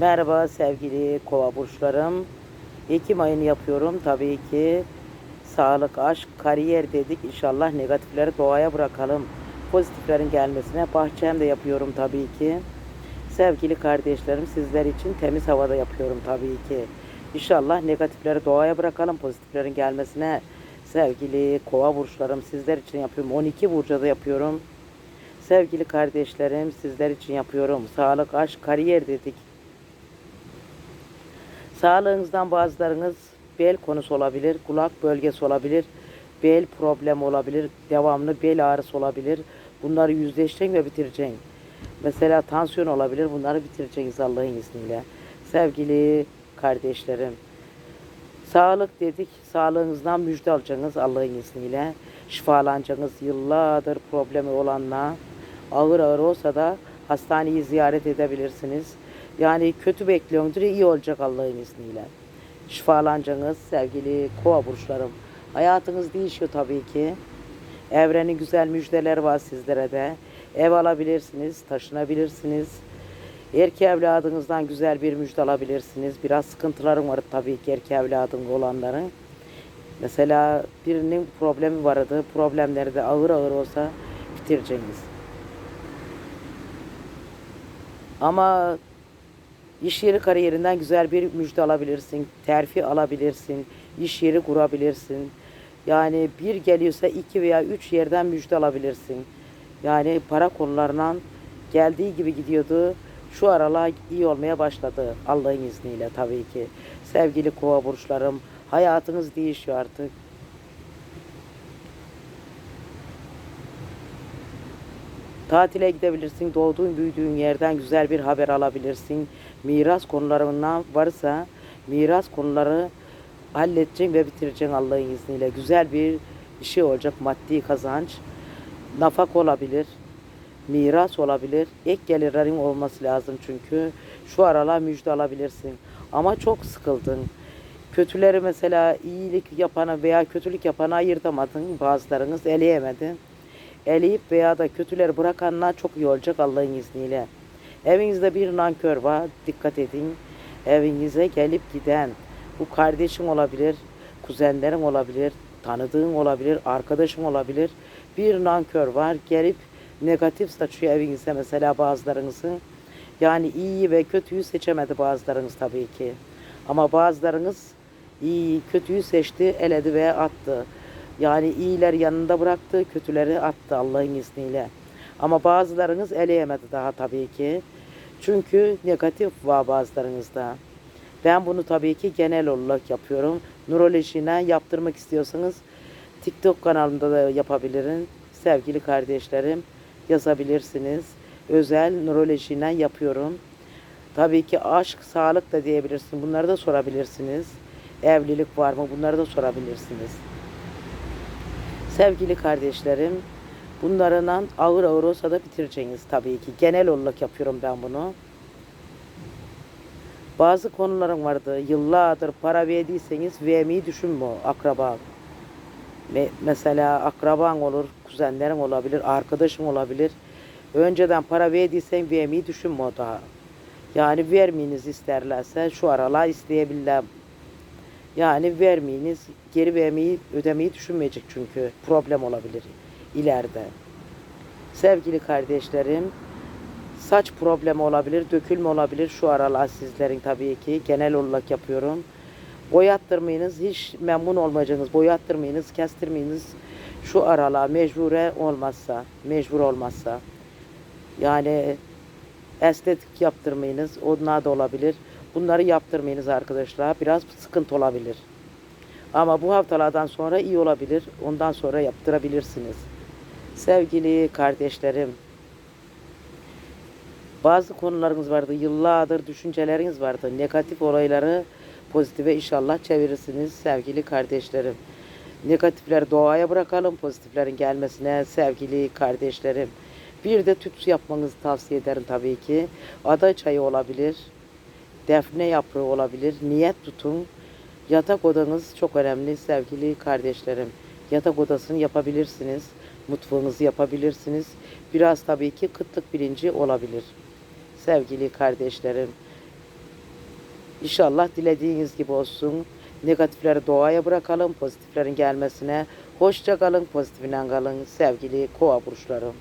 Merhaba sevgili kova burçlarım. Ekim ayını yapıyorum tabii ki. Sağlık, aşk, kariyer dedik. İnşallah negatifleri doğaya bırakalım. Pozitiflerin gelmesine bahçemde yapıyorum tabii ki. Sevgili kardeşlerim sizler için temiz havada yapıyorum tabii ki. İnşallah negatifleri doğaya bırakalım. Pozitiflerin gelmesine sevgili kova burçlarım sizler için yapıyorum. 12 burcada yapıyorum. Sevgili kardeşlerim sizler için yapıyorum. Sağlık, aşk, kariyer dedik. Sağlığınızdan bazılarınız bel konusu olabilir, kulak bölgesi olabilir, bel problemi olabilir, devamlı bel ağrısı olabilir. Bunları yüzleşeceksin ve bitireceksin. Mesela tansiyon olabilir, bunları bitireceksiniz Allah'ın izniyle. Sevgili kardeşlerim, sağlık dedik, sağlığınızdan müjde alacaksınız Allah'ın izniyle. Şifalanacaksınız yıllardır problemi olanla. Ağır ağır olsa da hastaneyi ziyaret edebilirsiniz. Yani kötü bekliyordur, iyi olacak Allah'ın izniyle. Şifalanacaksınız sevgili kova burçlarım. Hayatınız değişiyor tabii ki. Evrenin güzel müjdeleri var sizlere de. Ev alabilirsiniz, taşınabilirsiniz. Erkek evladınızdan güzel bir müjde alabilirsiniz. Biraz sıkıntılarım var tabii ki erkek evladın olanların. Mesela birinin problemi vardı. Problemleri de ağır ağır olsa bitireceksiniz. Ama iş yeri kariyerinden güzel bir müjde alabilirsin. Terfi alabilirsin. iş yeri kurabilirsin. Yani bir geliyorsa iki veya üç yerden müjde alabilirsin. Yani para konularından geldiği gibi gidiyordu. Şu aralar iyi olmaya başladı Allah'ın izniyle tabii ki. Sevgili kova burçlarım hayatınız değişiyor artık. Tatile gidebilirsin, doğduğun büyüdüğün yerden güzel bir haber alabilirsin. Miras konularından varsa miras konuları halledeceksin ve bitireceksin Allah'ın izniyle. Güzel bir şey olacak maddi kazanç. Nafak olabilir, miras olabilir, ek gelirlerin olması lazım çünkü. Şu aralar müjde alabilirsin. Ama çok sıkıldın. Kötüleri mesela iyilik yapana veya kötülük yapana ayırtamadın. Bazılarınız eleyemedin eleyip veya da kötüleri bırakanlar çok iyi olacak Allah'ın izniyle. Evinizde bir nankör var, dikkat edin. Evinize gelip giden, bu kardeşin olabilir, kuzenlerin olabilir, tanıdığın olabilir, arkadaşın olabilir. Bir nankör var, gelip negatif saçıyor evinizde mesela bazılarınızın. Yani iyiyi ve kötüyü seçemedi bazılarınız tabii ki. Ama bazılarınız iyi, kötüyü seçti, eledi ve attı. Yani iyiler yanında bıraktı, kötüleri attı Allah'ın izniyle. Ama bazılarınız eleyemedi daha tabii ki. Çünkü negatif var bazılarınızda. Ben bunu tabii ki genel olarak yapıyorum. Nurolojiyle yaptırmak istiyorsanız TikTok kanalımda da yapabilirim. Sevgili kardeşlerim yazabilirsiniz. Özel nurolojiyle yapıyorum. Tabii ki aşk, sağlık da diyebilirsiniz. Bunları da sorabilirsiniz. Evlilik var mı? Bunları da sorabilirsiniz. Sevgili kardeşlerim, bunlarla ağır ağır olsa da bitireceğiniz tabii ki. Genel olarak yapıyorum ben bunu. Bazı konularım vardı. Yıllardır para verdiyseniz vermeyi düşünme akraba. Me- Mesela akraban olur, kuzenlerin olabilir, arkadaşın olabilir. Önceden para verdiysen vermeyi düşünme daha. Yani vermeyiniz isterlerse şu aralar isteyebilirler. Yani vermeyiniz, geri vermeyi, ödemeyi düşünmeyecek çünkü problem olabilir ileride. Sevgili kardeşlerim, saç problemi olabilir, dökülme olabilir şu aralar sizlerin tabii ki. Genel olarak yapıyorum. Boyattırmayınız, hiç memnun olmayacaksınız. Boyattırmayınız, kestirmeyiniz. Şu aralar mecbure olmazsa, mecbur olmazsa. Yani estetik yaptırmayınız, onlar da olabilir. Bunları yaptırmayınız arkadaşlar. Biraz sıkıntı olabilir. Ama bu haftalardan sonra iyi olabilir. Ondan sonra yaptırabilirsiniz. Sevgili kardeşlerim, bazı konularınız vardı. Yıllardır düşünceleriniz vardı. Negatif olayları pozitife inşallah çevirirsiniz sevgili kardeşlerim. Negatifleri doğaya bırakalım. Pozitiflerin gelmesine sevgili kardeşlerim. Bir de tütsü yapmanızı tavsiye ederim tabii ki. Ada çayı olabilir defne yaprağı olabilir. Niyet tutun. Yatak odanız çok önemli sevgili kardeşlerim. Yatak odasını yapabilirsiniz. Mutfağınızı yapabilirsiniz. Biraz tabii ki kıtlık bilinci olabilir. Sevgili kardeşlerim. İnşallah dilediğiniz gibi olsun. Negatifleri doğaya bırakalım, pozitiflerin gelmesine. Hoşça kalın, pozitifinden kalın sevgili kova burçlarım.